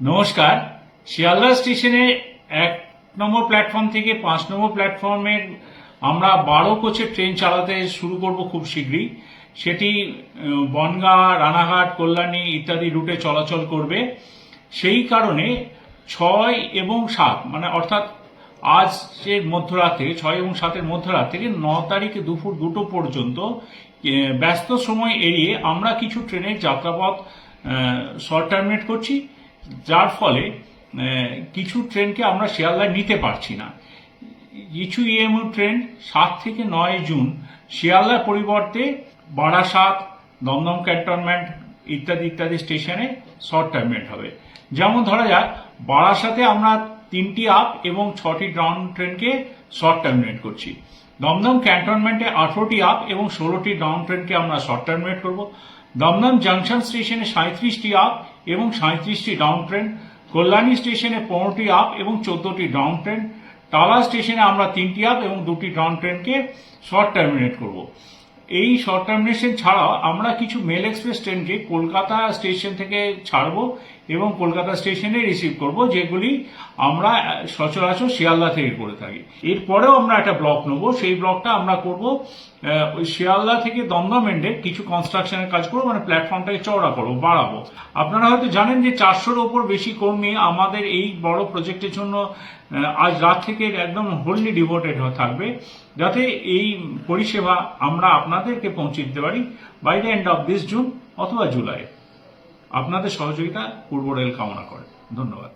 নমস্কার। শিয়ালদা স্টেশনে এক নম্বর প্ল্যাটফর্ম থেকে পাঁচ নম্বর প্ল্যাটফর্মের আমরা বারো কোচের ট্রেন চালাতে শুরু করব খুব শীঘ্রই। সেটি বনগাঁ, রানাঘাট, কল্যাণী ইত্যাদি রুটে চলাচল করবে। সেই কারণে ছয় এবং সাত মানে অর্থাৎ আজের মধ্যরাতে, ছয় এবং সাতের মধ্যরাত থেকে ন তারিখে দুপুর দুটো পর্যন্ত ব্যস্ত সময় এড়িয়ে আমরা কিছু ট্রেনের যাত্রাপথ শর্ট টার্মিনেট করছি। যার ফলে কিছু ট্রেনকে আমরা শিয়ালদায় নিতে পারছি না। কিছু ইএমইউ ট্রেন সাত থেকে নয় জুন শিয়ালদার পরিবর্তে বারাসাত, দমদম ক্যান্টনমেন্ট ইত্যাদি ইত্যাদি স্টেশনে শর্ট টার্মিনেট হবে। যেমন ধরা যাক, বারাসাতে আমরা তিনটি আপ এবং ছটি ডাউন ট্রেনকে শর্ট টার্মিনেট করছি। দমদম ক্যান্টনমেন্টে আঠারোটি আপ এবং ষোলোটি ডাউন ট্রেনকে আমরা শর্ট টার্মিনেট করব। দমদম জাংশন স্টেশনে সাঁত্রিশটি আপ এবং সাঁত্রিশটি ডাউন ট্রেন, কল্যাণী স্টেশনে পনেরোটি আপ এবং চোদ্দটি ডাউন ট্রেন, টালা স্টেশনে আমরা তিনটি আপ এবং দুটি ডাউন ট্রেনকে শর্ট টার্মিনেট করব। এই শর্ট টার্মিনেশন ছাড়াও আমরা কিছু মেল এক্সপ্রেস ট্রেনকে কলকাতা স্টেশন থেকে ছাড়বো এবং কলকাতা স্টেশনে রিসিভ করব, যেগুলি আমরা সচরাচর শিয়ালদা থেকে করে থাকি। এরপরেও আমরা একটা ব্লক নেব, সেই ব্লকটা আমরা করব ওই শিয়ালদা থেকে দমদম এন্ডে কিছু কনস্ট্রাকশনের কাজ করব মানে প্ল্যাটফর্মটাকে চওড়া করব, বাড়াবো। আপনারা হয়তো জানেন যে চারশোর ওপর বেশি কর্মী আমাদের এই বড় প্রজেক্টের জন্য আজ রাত থেকে একদম হোললি ডিভোটেড থাকবে। যাতে এই পরিষেবা আমরা আপনাদেরকে পৌঁছে দিতে পারি by the end of this June অথবা জুলাই আপনাদের সহযোগিতা পূর্ব রেল কামনা করে। ধন্যবাদ।